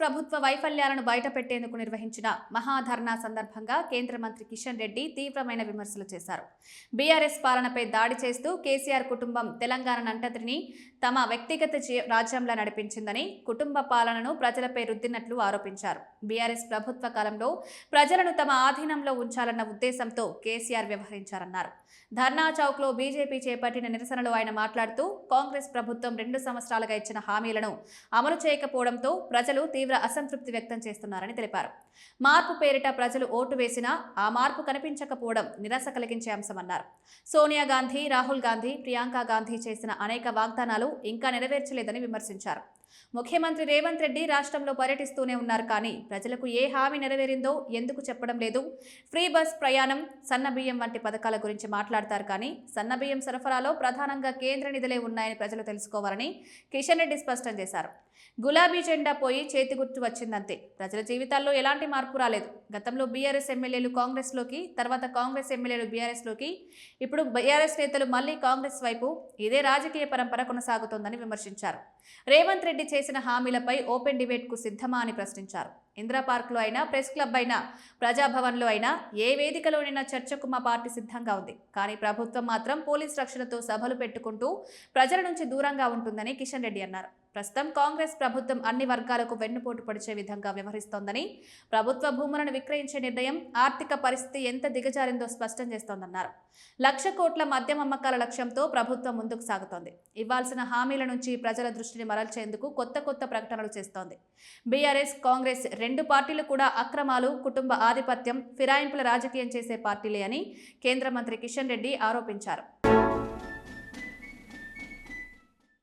ప్రభుత్వ వైఫల్యాలను బయటపెట్టేందుకు నిర్వహించిన మహాధర్నా సందర్భంగా కేంద్ర మంత్రి కిషన్ రెడ్డి తీవ్రమైన విమర్శలు చేశారు. బీఆర్ఎస్ పాలనపై దాడి చేస్తూ కేసీఆర్ కుటుంబం తెలంగాణనంతటిని తమ వ్యక్తిగత రాజ్యంలా నడిపించిందని కుటుంబ పాలనను ప్రజలపై రుద్దినట్లు ఆరోపించారు. బీఆర్ఎస్ ప్రభుత్వ కాలంలో ప్రజలను తమ ఆధీనంలో ఉంచాలన్న ఉద్దేశంతో కేసీఆర్ వ్యవహరించారన్నారు. ధర్నా చౌక్లో బీజేపీ చేపట్టిన నిరసనలో ఆయన మాట్లాడుతూ కాంగ్రెస్ ప్రభుత్వం రెండు సంవత్సరాలుగా ఇచ్చిన హామీలను అమలు చేయకపోవడంతో ప్రజలు తీవ్ర అసంతృప్తి వ్యక్తం చేస్తున్నారని తెలిపారు. మార్పు పేరిట ప్రజలు ఓటు వేసినా ఆ మార్పు కనిపించకపోవడం నిరాశ కలిగించే అంశమన్నారు. సోనియా గాంధీ రాహుల్ గాంధీ ప్రియాంక గాంధీ చేసిన అనేక వాగ్దానాలు ఇంకా నెరవేర్చలేదని విమర్శించారు. ముఖ్యమంత్రి రేవంత్ రెడ్డి రాష్ట్రంలో పర్యటిస్తూనే ఉన్నారు కానీ ప్రజలకు ఏ హామీ నెరవేరిందో ఎందుకు చెప్పడం లేదు. ఫ్రీ బస్ ప్రయాణం సన్నబియ్యం వంటి పథకాల గురించి మాట్లాడతారు కానీ సన్నబియ్యం సరఫరాలో ప్రధానంగా కేంద్ర నిధులే ఉన్నాయని ప్రజలు తెలుసుకోవాలని కిషన్ రెడ్డి స్పష్టం చేశారు. గులాబీ జెండా పోయి చేతి గుర్తు వచ్చిందంతే. ప్రజల జీవితాల్లో ఎలాంటి మార్పు రాలేదు. గతంలో బీఆర్ఎస్ ఎమ్మెల్యేలు కాంగ్రెస్లోకి తర్వాత కాంగ్రెస్ ఎమ్మెల్యేలు బీఆర్ఎస్లోకి ఇప్పుడు బీఆర్ఎస్ నేతలు మళ్ళీ కాంగ్రెస్ వైపు ఇదే రాజకీయ పరంపర కొనసాగుతోందని విమర్శించారు. రేవంత్ రెడ్డి చేసిన హామీలపై ఓపెన్ డిబేట్కు సిద్ధమా అని ప్రశ్నించారు. ఇందిరా పార్క్లో అయినా ప్రెస్ క్లబ్ అయినా ప్రజాభవన్లో అయినా ఏ వేదికలోనైనా చర్చకు మా పార్టీ సిద్ధంగా ఉంది. కానీ ప్రభుత్వం మాత్రం పోలీస్ రక్షణతో సభలు పెట్టుకుంటూ ప్రజల నుంచి దూరంగా ఉంటుందని కిషన్ రెడ్డి అన్నారు. ప్రస్తుతం కాంగ్రెస్ ప్రభుత్వం అన్ని వర్గాలకు వెన్నుపోటు పడిచే విధంగా వ్యవహరిస్తోందని ప్రభుత్వ భూములను విక్రయించే నిర్ణయం ఆర్థిక పరిస్థితి ఎంత దిగజారిందో స్పష్టం చేస్తోందన్నారు. లక్ష కోట్ల మద్యం అమ్మకాల లక్ష్యంతో ప్రభుత్వం ముందుకు సాగుతోంది. ఇవ్వాల్సిన హామీల నుంచి ప్రజల దృష్టిని మరల్చేందుకు కొత్త కొత్త ప్రకటనలు చేస్తోంది. బీఆర్ఎస్ కాంగ్రెస్ రెండు పార్టీలు కూడా అక్రమాలు కుటుంబ ఆధిపత్యం ఫిరాయింపుల రాజకీయం చేసే పార్టీలే అని కేంద్ర మంత్రి కిషన్ రెడ్డి ఆరోపించారు.